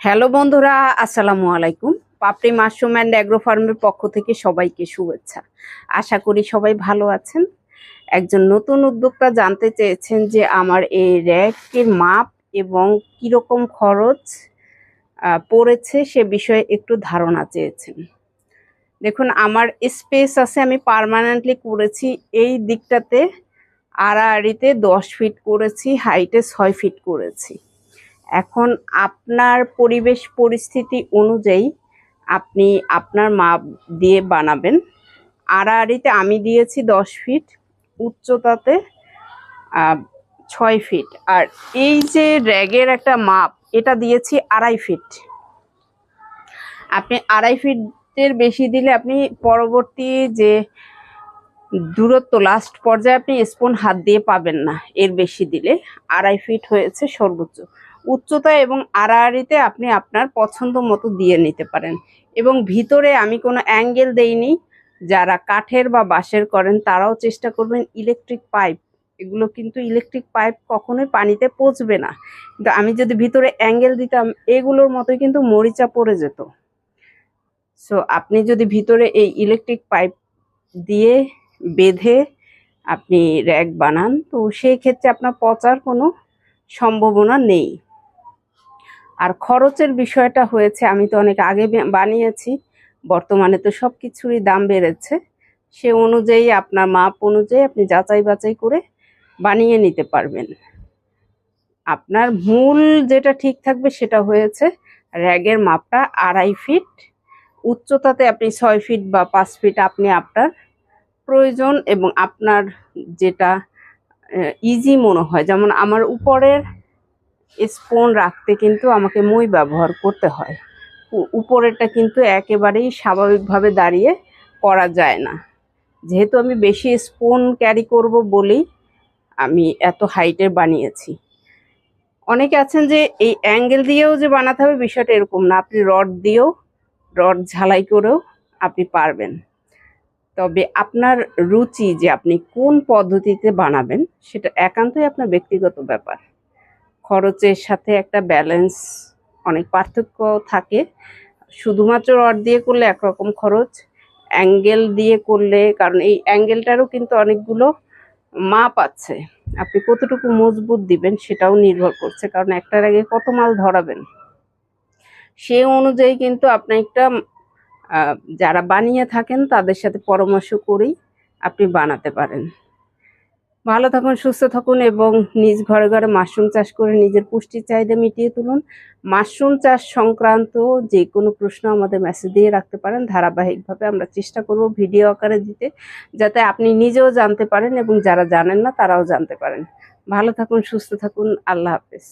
Hello বন্ধুরা, আসসালামু আলাইকুম। পাপড়ি মাশরুম অ্যান্ড অ্যাগ্রো ফার্মের পক্ষ থেকে সবাইকে শুভেচ্ছা। আশা করি সবাই ভালো আছেন। একজন নতুন উদ্যোক্তা জানতে চেয়েছেন যে আমার এই র্যাকের মাপ এবং কীরকম খরচ পড়েছে সে বিষয়ে একটু ধারণা চেয়েছেন। দেখুন, আমার স্পেস আছে, আমি পার্মানেন্টলি করেছি। এই দিকটাতে আড়াআড়িতে দশ ফিট করেছি হাইটে ছয় ফিট করেছি। এখন আপনার পরিবেশ পরিস্থিতি অনুযায়ী আপনি আপনার মাপ দিয়ে বানাবেন। আড়াআড়িতে আমি দিয়েছি দশ ফিট, উচ্চতাতে ছয় ফিট। আর এই যে র্যাগের একটা মাপ, এটা দিয়েছি আড়াই ফিট। আপনি আড়াই ফিটের বেশি দিলে আপনি পরবর্তী যে দূরত্ব লাস্ট পর্যায়ে আপনি স্পুন হাত দিয়ে পাবেন না, এর বেশি দিলে। আড়াই ফিট হয়েছে সর্বোচ্চ। উচ্চতা এবং আড়াআড়িতে আপনি আপনার পছন্দ মতো দিয়ে নিতে পারেন। এবং ভিতরে আমি কোনো অ্যাঙ্গেল দেইনি, যারা কাঠের বা বাঁশের করেন তারাও চেষ্টা করবেন ইলেকট্রিক পাইপ। এগুলো কিন্তু ইলেকট্রিক পাইপ কখনোই পানিতে পচবে না। কিন্তু আমি যদি ভিতরে অ্যাঙ্গেল দিতাম, এগুলোর মতোই কিন্তু মরিচা পড়ে যেত। সো, আপনি যদি ভিতরে এই ইলেকট্রিক পাইপ দিয়ে বেঁধে আপনি র্যাক বানান, তো সেই ক্ষেত্রে আপনার পচার কোনো সম্ভাবনা নেই। আর খরচের বিষয়টা হয়েছে, আমি তো অনেক আগে বানিয়েছি, বর্তমানে তো সব কিছুরই দাম বেড়েছে। সে অনুযায়ী আপনার মাপ অনুযায়ী আপনি যাচাই বাছাই করে বানিয়ে নিতে পারবেন। আপনার মূল যেটা ঠিক থাকবে সেটা হয়েছে র্যাগের মাপটা আড়াই ফিট, উচ্চতাতে আপনি ছয় ফিট বা পাঁচ ফিট আপনি আপনার প্রয়োজন এবং আপনার যেটা ইজি মনে হয়। যেমন আমার উপরের স্পুন রাখতে কিন্তু আমাকে মই ব্যবহার করতে হয়। উপরেরটা কিন্তু একেবারেই স্বাভাবিকভাবে দাঁড়িয়ে করা যায় না। যেহেতু আমি বেশি স্পুন ক্যারি করব বলেই আমি এত হাইটের বানিয়েছি। অনেকে আছেন যে এই অ্যাঙ্গেল দিয়েও যে বানাতে হবে বিষয়টা এরকম না। আপনি রড দিয়েও, রড ঝালাই করেও আপনি পারবেন। তবে আপনার রুচি যে আপনি কোন পদ্ধতিতে বানাবেন, সেটা একান্তই আপনার ব্যক্তিগত ব্যাপার। খরচের সাথে একটা ব্যালেন্স অনেক পার্থক্য থাকে। শুধুমাত্র রড দিয়ে করলে একরকম খরচ অ্যাঙ্গেল দিয়ে করলে, কারণ এই অ্যাঙ্গেলটারও কিন্তু অনেকগুলো মাপ আছে। আপনি কতটুকু মজবুত দিবেন সেটাও নির্ভর করছে, কারণ একটার আগে কত মাল ধরাবেন? সে অনুযায়ী কিন্তু আপনি একটা যারা বানিয়ে থাকেন তাদের সাথে পরামর্শ করেই আপনি বানাতে পারেন। ভালো থাকুন, সুস্থ থাকুন এবং নিজ ঘরে ঘরে মাশরুম চাষ করে নিজের পুষ্টির চাহিদা মিটিয়ে তুলুন। মাশরুম চাষ সংক্রান্ত যে কোনো প্রশ্ন আমাদের মেসেজ দিয়ে রাখতে পারেন। ধারাবাহিকভাবে আমরা চেষ্টা করব ভিডিও আকারে দিতে, যাতে আপনি নিজেও জানতে পারেন এবং যারা জানেন না, তারাও জানতে পারেন। ভালো থাকুন, সুস্থ থাকুন। আল্লাহ হাফেজ।